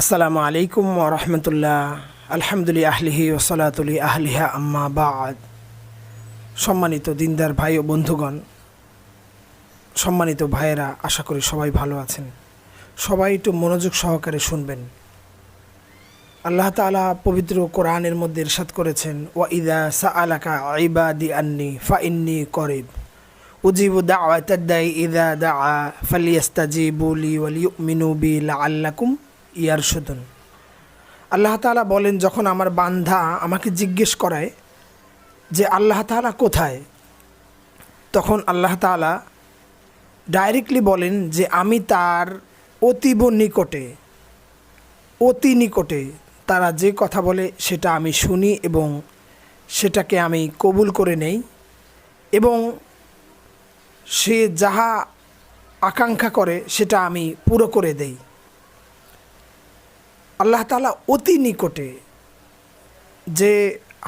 আসসালামু আলাইকুম রহমতুল্লাহ। আলহামদুলিল্লাহ আহলিহি ওসলাতুলি আহলিহা আম্মা বাদ। সম্মানিত দিনদার ভাই ও বন্ধুগণ, সম্মানিত ভাইয়েরা, আশা করি সবাই ভালো আছেন। সবাই একটু মনোযোগ সহকারে শুনবেন। আল্লাহ তাআলা পবিত্র কোরআনের মধ্যে ইরশাদ করেছেন, ওয়া ইদা সা আলাকা ইবাদি আন্নি ফা ইন্নি করিব। উজিবু দাওয়াতাদ্দাই ইদা দা ফালিয়াস্তাজিবু লি ওয়াল ইউমিনু বি লাআল্লাকুম ইয়ারশুদুন আল্লাহ তাআলা বলেন, যখন আমার বান্ধা আমাকে জিজ্ঞেস করায় যে আল্লাহ তালা কোথায়, তখন আল্লাহ তাআলা ডাইরেক্টলি বলেন যে আমি তার অতীব নিকটে, অতি নিকটে তারা যে কথা বলে সেটা আমি শুনি এবং সেটাকে আমি কবুল করে নেই এবং সে যাহা আকাঙ্ক্ষা করে সেটা আমি পুরো করে দেই। আল্লাহ তালা অতি নিকটে যে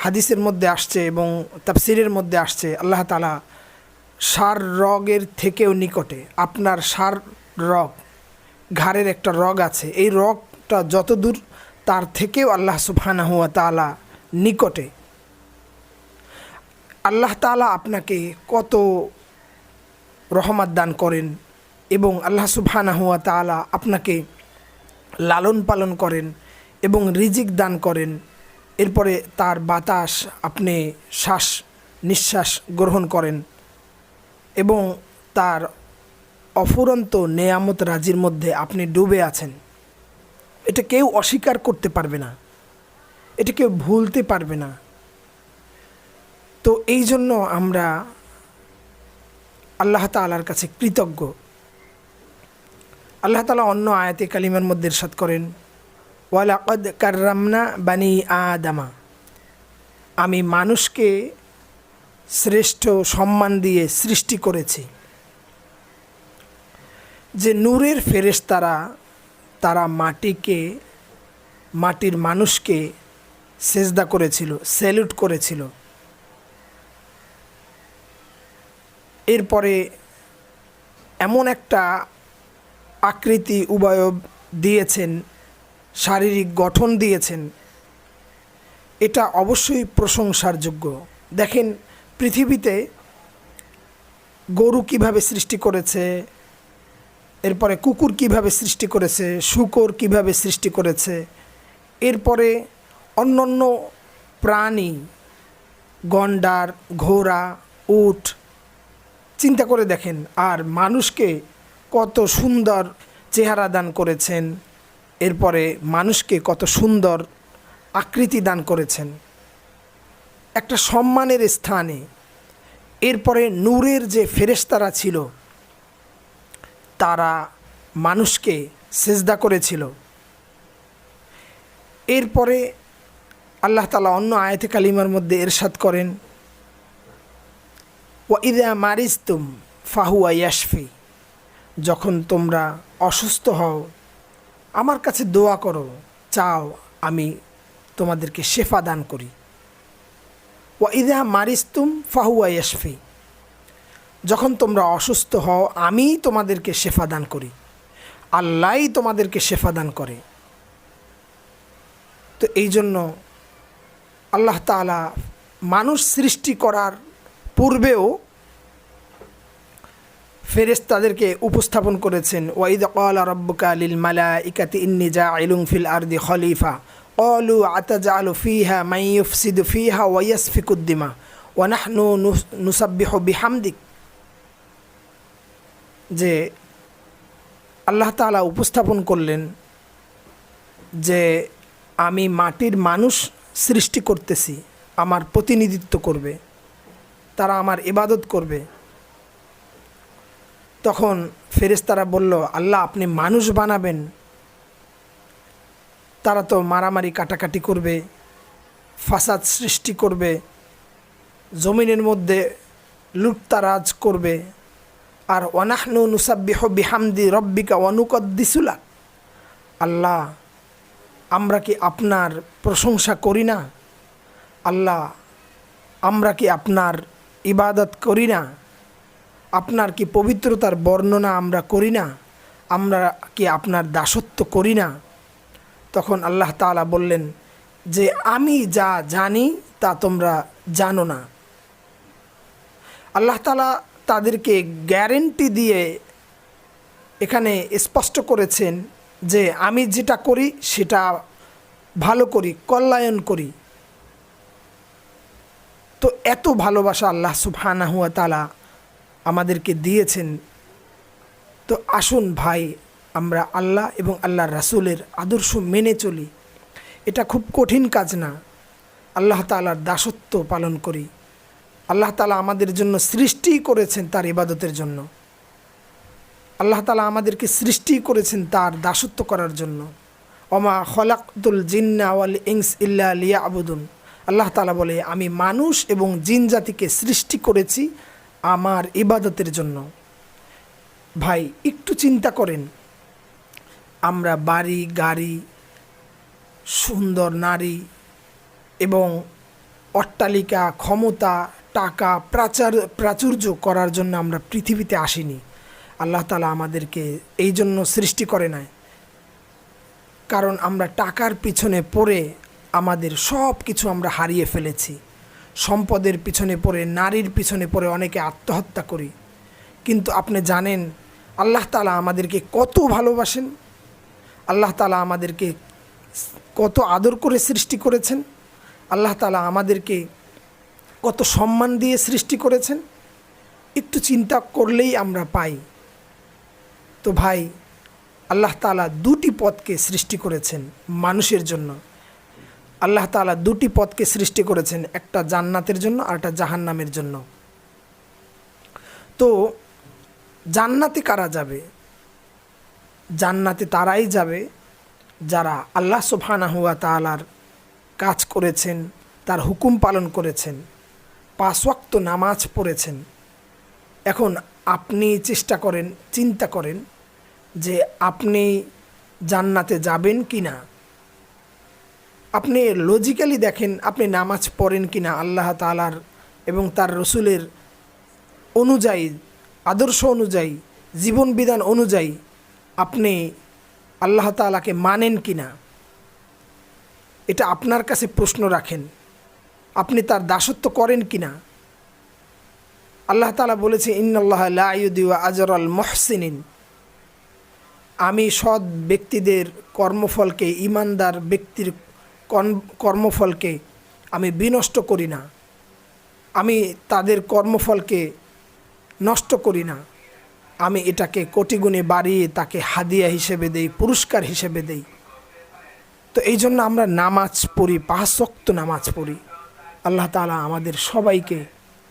হাদিসের মধ্যে আসছে এবং তাফসিরের মধ্যে আসছে, আল্লাহ তালা সার রগের থেকেও নিকটে, আপনার সার রগ, ঘাড়ের একটা রগ আছে, এই রগটা যত দূর তার থেকেও আল্লাহ সুবহানা হুয়া তালা নিকটে। আল্লাহ তালা আপনাকে কত রহমত দান করেন এবং আল্লাহ সুবহানা হুয়া তালা আপনাকে লালন পালন করেন এবং রিজিক দান করেন। এরপরে তার বাতাস আপনি শ্বাস নিঃশ্বাস গ্রহণ করেন এবং তার অফুরন্ত নেয়ামত রাজির মধ্যে আপনি ডুবে আছেন। এটা কেউ অস্বীকার করতে পারবে না। এটা কেউ ভুলতে পারবে না। তো এই জন্য আমরা আল্লাহ তালার কাছে কৃতজ্ঞ। আল্লাহ তালা অন্য আয়াতে কালিমার মধ্যে ইরশাদ করেন, ওয়ালাকদ কার্রামনা বানি আদামা। আমি মানুষকে শ্রেষ্ঠ সম্মান দিয়ে সৃষ্টি করেছি। যে নূরের ফেরেশতারা, তারা মাটিকে, মাটির মানুষকে সেজদা করেছিল স্যালুট করেছিল। এরপরে এমন একটা আকৃতি উবায়ব দিয়েছেন, শারীরিক গঠন দিয়েছেন। এটা অবশ্যই প্রশংসার যোগ্য দেখেন, পৃথিবীতে গরু কীভাবে সৃষ্টি করেছে, এরপরে কুকুর কীভাবে সৃষ্টি করেছে, শুকর কীভাবে সৃষ্টি করেছে, এরপরে অন্য অন্য প্রাণী, গন্ডার, ঘোড়া, উট, চিন্তা করে দেখেন, আর মানুষকে কত সুন্দর চেহারা দান করেছেন। এরপরে মানুষকে কত সুন্দর আকৃতি দান করেছেন। একটা সম্মানের স্থানে। এরপরে নূরের যে ফেরেশতারা ছিল, তারা মানুষকে সেজদা করেছিল। এরপরে আল্লাহ তালা অন্য আয়তে কালিমার মধ্যে এরশাদ করেন ওয়াইদা মারিস্তুম ফাহুয়া ইয়াশফি। যখন তোমরা অসুস্থ হও, আমার কাছে দোয়া করো, চাও আমি তোমাদেরকে শেফা দান করি। ওয়াইদা মারিস্তুম ফাহুয়া ইয়াশফি। যখন তোমরা অসুস্থ হও আমিই তোমাদেরকে শেফা দান করি। আল্লাহই তোমাদেরকে শেফা দান করে। তো এই জন্য আল্লাহ তালা মানুষ সৃষ্টি করার পূর্বেও ফেরেস তাদেরকে উপস্থাপন করেছেন। ওয়াইদ কল রব্বুকা লিল মালা ইকাতি ইন্নি জা ইলুং ফিল আরদি খলিফা। অলু আলু ফিহা মাইয়ুফসিদু ফিহা ওয়াইয়াসফিকুদ্দিমা ওয়ানাহনু নুসাব্বিহ বিহামদিক। যে আল্লাহ তালা উপস্থাপন করলেন যে আমি মাটির মানুষ সৃষ্টি করতেছি, আমার প্রতিনিধিত্ব করবে, তারা আমার ইবাদত করবে। তখন ফেরেশতারা বলল, আল্লাহ, আপনি মানুষ বানাবেন। তারা তো মারামারি কাটাকাটি করবে, ফাসাদ সৃষ্টি করবে, জমিনের মধ্যে লুটতারাজ করবে, আর ওয়ানাহনু নুসাব্বিহ বিহামদি রব্বিকা অনুকদ্দিসুলা আল্লাহ, আমরা কি আপনার প্রশংসা করি না? আল্লাহ, আমরা কি আপনার ইবাদত করি না? আপনার কি পবিত্রতার বর্ণনা আমরা করি না? আমরা কি আপনার দাসত্ব করি না? তখন আল্লাহ তাআলা বললেন, যে আমি যা জানি, তা তোমরা জানো না। আল্লাহ তালা তাদেরকে গ্যারেন্টি দিয়ে এখানে স্পষ্ট করেছেন যে আমি যেটা করি, সেটা ভালো করি, কল্যাণ করি। তো এত ভালোবাসা আল্লাহ সুবহানাহু ওয়া তাআলা আমাদেরকে দিয়েছেন। তো আসুন ভাই, আমরা আল্লাহ এবং আল্লাহর রাসূলের আদর্শ মেনে চলি। এটা খুব কঠিন কাজ না। আল্লাহ তাআলার দাসত্ব পালন করি। আল্লাহ তালা আমাদের জন্য সৃষ্টি করেছেন তার ইবাদতের জন্য। আল্লাহ তালা আমাদেরকে সৃষ্টি করেছেন তার দাসত্ব করার জন্য। অমা খলাকুল জিন্না ওয়াল ইংস ইল্লা লিয়া আবুদুন আল্লাহ তালা বলে, আমি মানুষ এবং জিন জাতিকে সৃষ্টি করেছি। আমার ইবাদতের জন্য। ভাই, একটু চিন্তা করেন। আমরা বাড়ি, গাড়ি, সুন্দর নারী এবং অট্টালিকা, ক্ষমতা, টাকা, প্রাচার, প্রাচুর্য করার জন্য আমরা পৃথিবীতে আসিনি। আল্লাহ তালা আমাদেরকে এই জন্য সৃষ্টি করে নাই। কারণ আমরা টাকার পিছনে পড়ে আমাদের সব কিছু আমরা হারিয়ে ফেলেছি। সম্পদের পিছনে পড়ে, নারীর পিছনে পড়ে অনেকে আত্মহত্যা করি। কিন্তু আপনি জানেন, আল্লাহ তালা আমাদেরকে কত ভালোবাসেন? আল্লাহ তালা আমাদেরকে কত আদর করে সৃষ্টি করেছেন? আল্লাহ তালা আমাদেরকে কত সম্মান দিয়ে সৃষ্টি করেছেন? একটু চিন্তা করলেই আমরা পাই। তো ভাই, আল্লাহ তালা দুটি পথকে সৃষ্টি করেছেন মানুষের জন্য। আল্লাহ তালা দুটি পথকে সৃষ্টি করেছেন, একটা জান্নাতের জন্য আর একটা জাহান্নামের জন্য। তো জান্নাতে কারা যাবে? জান্নাতে তারাই যাবে যারা আল্লাহ সুবহানাহু হুয়া তালার কাজ করেছেন, তার হুকুম পালন করেছেন, পাঁচ নামাজ পড়েছেন। এখন আপনি চেষ্টা করেন, চিন্তা করেন যে আপনি জান্নাতে যাবেন কি না আপনি লজিক্যালি দেখেন আপনি নামাজ পড়েন কি না আল্লাহ তালার এবং তার রসুলের অনুযায়ী, আদর্শ অনুযায়ী, জীবন বিধান অনুযায়ী আপনি আল্লাহ তালাকে মানেন কি না এটা আপনার কাছে প্রশ্ন রাখেন। আপনি তার দাসত্ব করেন কি না আল্লাহ তালা বলেছে ইন্নআল্লাহ লাইউদিওয়া আজর আল মহসিনিন। আমি সৎ ব্যক্তিদের কর্মফলকে ইমানদার ব্যক্তির কর্মফলকে আমি বিনষ্ট করি না। আমি তাদের কর্মফলকে নষ্ট করি না। আমি এটাকে কোটিগুণে বাড়িয়ে তাকে হাদিয়া হিসেবে দেই, পুরস্কার হিসেবে দেই। তো এই জন্য আমরা নামাজ পড়ি পাঁচক্ত নামাজ পড়ি। আল্লাহ তালা আমাদের সবাইকে